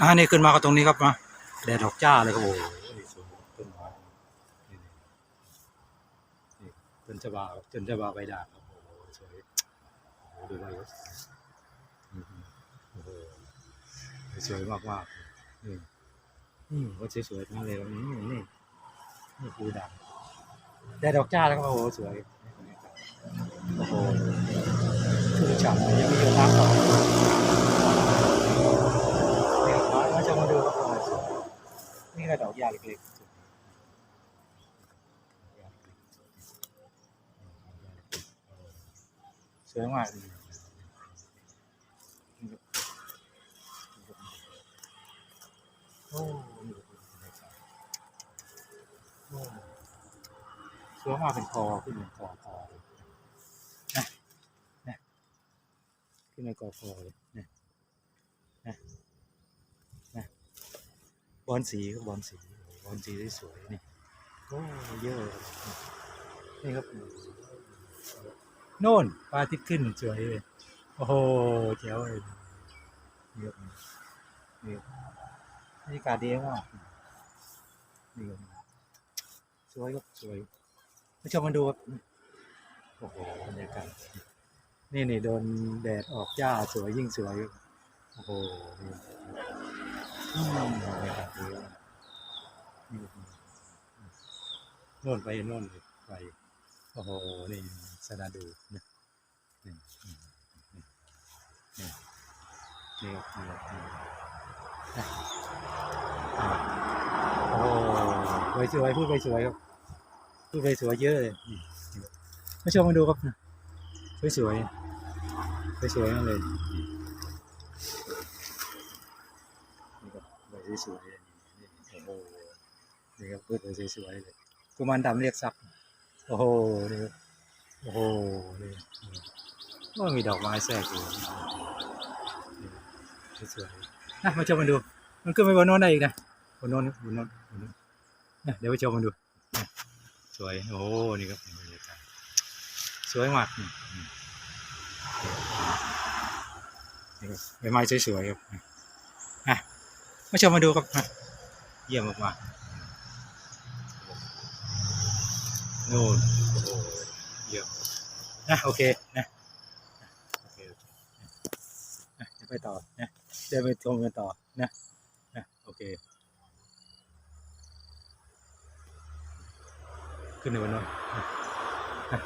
อ่านี่ขึ้นมาก็ตรงนี้ครับมาแดดดอกจ้าเลยครับโอ้โหนี่สวยต้นไม้นี่นี่ต้นชะบาต้นชะบาใบด่างครับโอ้โหสวยโอ้โหดูใบครับอืมโอ้โหสวยมากมากนี่อืมก็สวยๆทั้งเลยครับนี่นี่นี่ปูด่างแดดดอกจ้าแล้วครับโอ้โหสวยโอ้โหชุ่มฉ่ำยังมีอยู่น้ำต่อ เดี๋ยวมามาชมมาดูครับว่าสวย นี่ก็ดอกยาเล็กๆสวยมากเลยโอ้นี่ก็เป็นบรรยากาศโอ้สวยมากเป็นคอขึ้นเป็นคอคอเลยนะนะขึ้นเป็นคอคอเลยนะนะ บอลสีครับบอลสีบอลสีสวยๆนี่โอ้เยอะนี่ครับโน่นปลาทิตย์ขึ้นสวยเลยโอ้โหเจ๋วเลยนี่ครับนี่ครับรรยากาศดีมากนี่ครับสวยครับสวยมาชมมาดูครับโอ้โหบรรยากาศนี่นี่โดนแดดออกหญ้าสวยยิ่งสวยโอ้โห โน่นไปโน่นไปโอ้โหนี่สนาดูนะนี่นี่นี่นี่นี่ครับนี่ครับนะโอ้โหไปสวยพูดไปสวยครับพูดไปสวยเยอะเลยมาชมมาดูครับสวยสวยสวยสวยๆมากเลยนี่ครับใบ สวยๆนี่นี่โอ้โหนี่ครับพูดไปสวยๆเลยกุมารดำเรียกทรัพย์โอ้โหนี่โอ้โหนี่นี่ว่ามีดอกไม้แทรกอยู่สวยๆนะมาชมมาดู มันขึ้นไปบนโน้นได้อีกนะบนโน้นบนโน้นบนโน้นนะเดี๋ยวไปชมมาดู สวย โอ้โหนี่ครับบรรยากาศสวยมากใบไม้สวยๆครับนะ มาชมมาดูครับนะเยี่ยมมากๆนู่นโอ้โหเยี่ยมนะโอเคนะโอเคโอเคนะเดี๋ยวไปต่อนะเดี๋ยวไปชมกันต่อนะนะโอเค ขึ้นในวันโน้นนะนะ